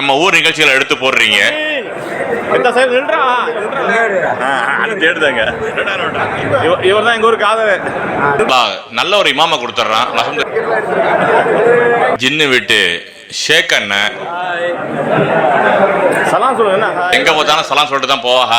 நம்ம ஊர் நிகழ்ச்சிகளை எடுத்து போடுறீங்க. தேடுதாங்க. இவர் தான் எங்க ஊருக்கு ஆதரவு. நல்ல ஒரு இமாம கொடுத்துட்றான். ஜின்னு வீட்டு ஷேக் அண்ணன். எங்க பார்த்தாலும் சலாம் சொல்லிட்டு தான் போவாக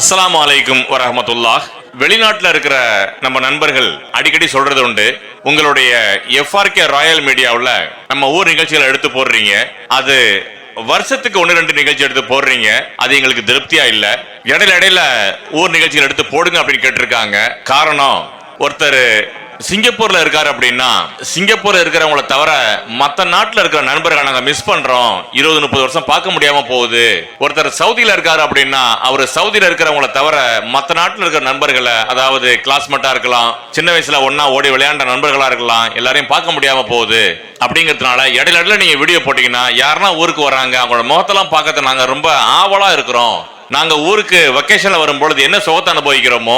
அஸ்லாம் வலைக்கும் வரமத்துல்லாஹ் வெளிநாட்டில் இருக்கிற நம்ம நண்பர்கள் அடிக்கடி சொல்றது உண்டு உங்களுடைய எஃப்ஆர்கே ராயல் மீடியாவில் நம்ம ஊர் நிகழ்ச்சிகளை எடுத்து போடுறீங்க அது வருஷத்துக்கு ஒன்று ரெண்டு நிகழ்ச்சி எடுத்து போடுறீங்க அது எங்களுக்கு திருப்தியா இல்லை. இடையில இடையில ஊர் நிகழ்ச்சிகள் எடுத்து போடுங்க அப்படின்னு கேட்டிருக்காங்க. காரணம் ஒருத்தர் சிங்கப்பூர்ல இருக்காரு அப்படின்னா சிங்கப்பூர்ல இருக்கிறவங்கள தவிர மத்த நாட்டுல இருக்கிற நண்பர்களை நாங்க மிஸ் பண்றோம். இருபது முப்பது வருஷம் பார்க்க முடியாம போகுது. ஒருத்தர் சவுதியில இருக்காரு அப்படின்னா அவர் சவுதியில இருக்கிறவங்கள தவிர மத்த நாட்டுல இருக்கிற நண்பர்களை அதாவது கிளாஸ்மேட்டா இருக்கலாம் சின்ன வயசுல ஒன்னா ஓடி விளையாண்ட நண்பர்களா இருக்கலாம் எல்லாரையும் பார்க்க முடியாம போகுது. அப்படிங்கிறதுனால இடையில இடையில நீங்க வீடியோ போட்டீங்கன்னா யாருன்னா ஊருக்கு வராங்க அவங்களோட முகத்தெல்லாம் பார்க்கறது நாங்க ரொம்ப ஆவலா இருக்கிறோம். நாங்க ஊருக்கு வெக்கேஷன்ல வரும்பொழுது என்ன சுகத்தை அனுபவிக்கிறோமோ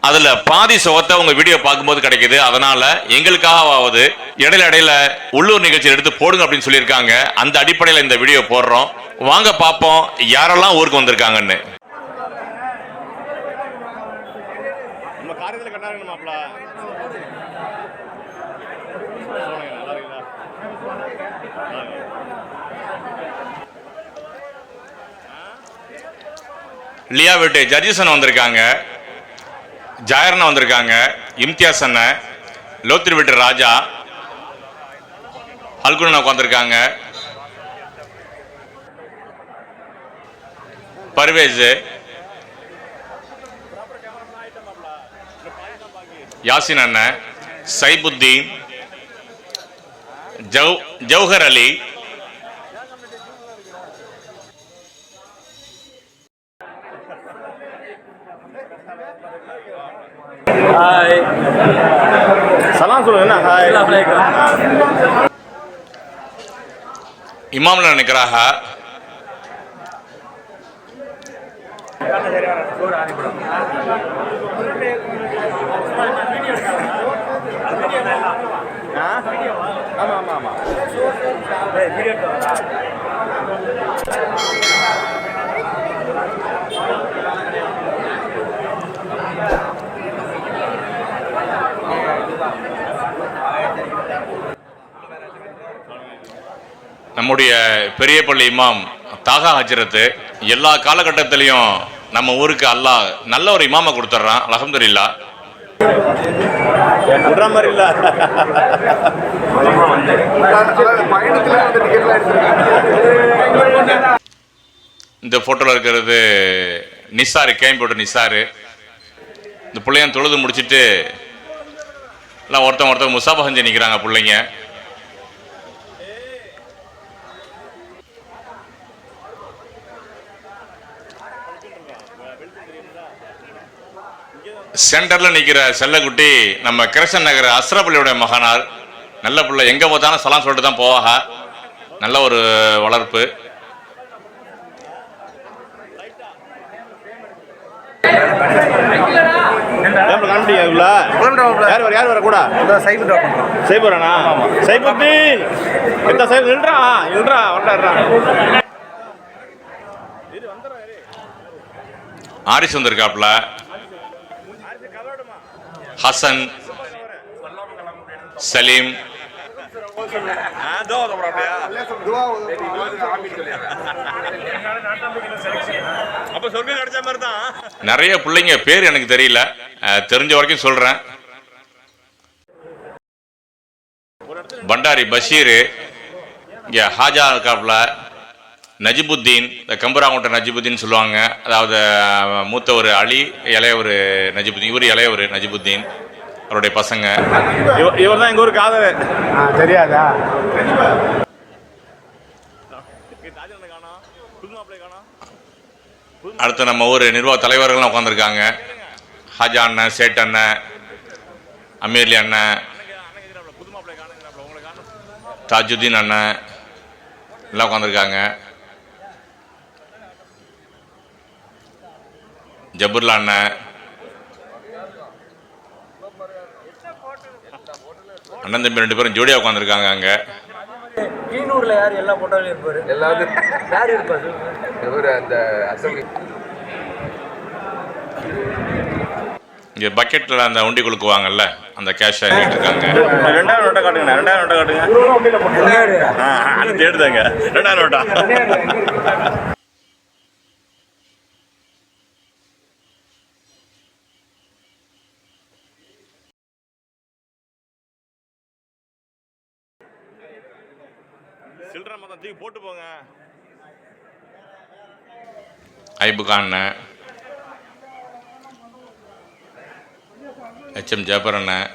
அதுல பாதி சுகத்தை உங்க வீடியோ பார்க்கும்போது கிடைக்குது. அதனால எங்களுக்காகவாவது இடையில இடையில உள்ளூர் நிகழ்ச்சி எடுத்து போடுங்க அப்படின்னு சொல்லியிருக்காங்க. அந்த அடிப்படையில இந்த வீடியோ போடுறோம். வாங்க பார்ப்போம். யாரெல்லாம் ஊருக்கு வந்திருக்காங்கன்னு. லியா வீட்டு ஜட்ஜஸ் வந்திருக்காங்க. ஜாயரண்ணா வந்திருக்காங்க. இம்தியாஸ் அண்ணன் லோத்திரி வீட்டு ராஜா அல்குனா உட்காந்துருக்காங்க பர்வேஸ் யாசின் அண்ணன் சைபுத்தீன் ஜவ் ஜவஹர் அலி ஹாய் சலாம் சொல்லுங்க என்ன? ஹாய் இமாம்ல நினைக்கிறாக? ஆமா ஆமா ஆமா. நம்முடைய பெரிய பள்ளி இமாம் தாகா ஹஜரத்து எல்லா காலகட்டத்திலையும் நம்ம ஊருக்கு அல்லாஹ் நல்ல ஒரு இமாமை கொடுத்துட்றான் அலமதுல்லா இந்த ஃபோட்டோவில் இருக்கிறது நிசாரு கேம்போட்டு நிசாரு. இந்த பிள்ளையன் தொழுது முடிச்சிட்டு எல்லாம் ஒருத்தன் ஒருத்தன் முசாபா செஞ்சு நிற்கிறாங்க பிள்ளைங்க. சென்டர்ல நிக்கிற செல்லக்குட்டி நம்ம கிருஷ்ணன் நகர் அஸ்ரபள்ளியோட மகனார். நல்ல பிள்ளை. எங்க பார்த்தாலும் சலாம் சொல்லிட்டு தான் போவாக நல்ல ஒரு வளர்ப்பு. ஏன் காண்பிட்டீங்க ஹசன் சலீம். நிறைய பிள்ளைங்க பேர் எனக்கு தெரியல. தெரிஞ்ச வரைக்கும் சொல்றேன். பண்டாரி பஷீர் இங்கே ஹாஜா இருக்காப்ல. நஜிபுத்தீன் இந்த கம்பராங்குட்ட நஜிபுத்தீன் சொல்லுவாங்க. அதாவது மூத்த ஒரு அலி இளைய ஒரு நஜிபுத்தீன் இவர் இளைய ஒரு நஜிபுத்தீன் அவருடைய பசங்க. இவர் தான் எங்க ஊருக்கு ஆதரவு. தெரியாதா? அடுத்து நம்ம ஊர் நிர்வாக தலைவர்கள்லாம் உட்காந்துருக்காங்க ஹாஜா அண்ணன் சேட் அண்ணன் அமீர்லி அண்ணன் தாஜுதீன் அண்ணன் எல்லாம் உட்காந்துருக்காங்க ஜபுர்லா அண்ணன் அண்ணன் தம்பி ரெண்டு பேரும் ஜோடியா உட்காந்துருக்காங்க அங்க. கீழூர்ல யார் எல்லா போட்டோலையும் இருப்பாரு? எல்லாரும். யார் இருப்பாரு இவர் அந்த அசம்பிளி இங்க பக்கெட்ல அந்த உண்டி குலுக்குவாங்கல்ல அந்த கேஷ் இருக்காங்க ரெண்டாயிரம் நோட்டை காட்டுங்க ரெண்டாயிரம் நோட்டை காட்டுங்க. அது தேடுதாங்க. ரெண்டாயிரம் நோட்டா? சில்லற மொத்தம் தூக்கி போட்டு போங்க. ஐபுகா அண்ணன் ஹெச்எம் ஜபர் அண்ணன்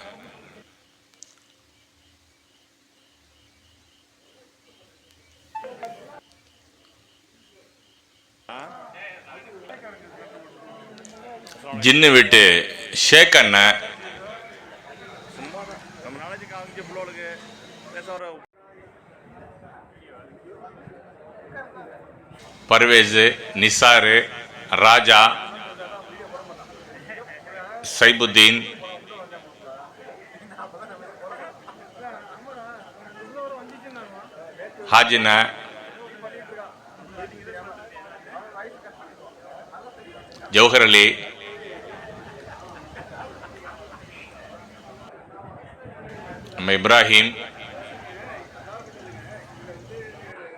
ஜின்னு வீட்டு ஷேக் அண்ணன் பர்வேஸு நிசாரு ராஜா சைபுத்தீன். ஹாஜினா. ஜௌஹர் அலி. நம்ம இப்ராஹிம்.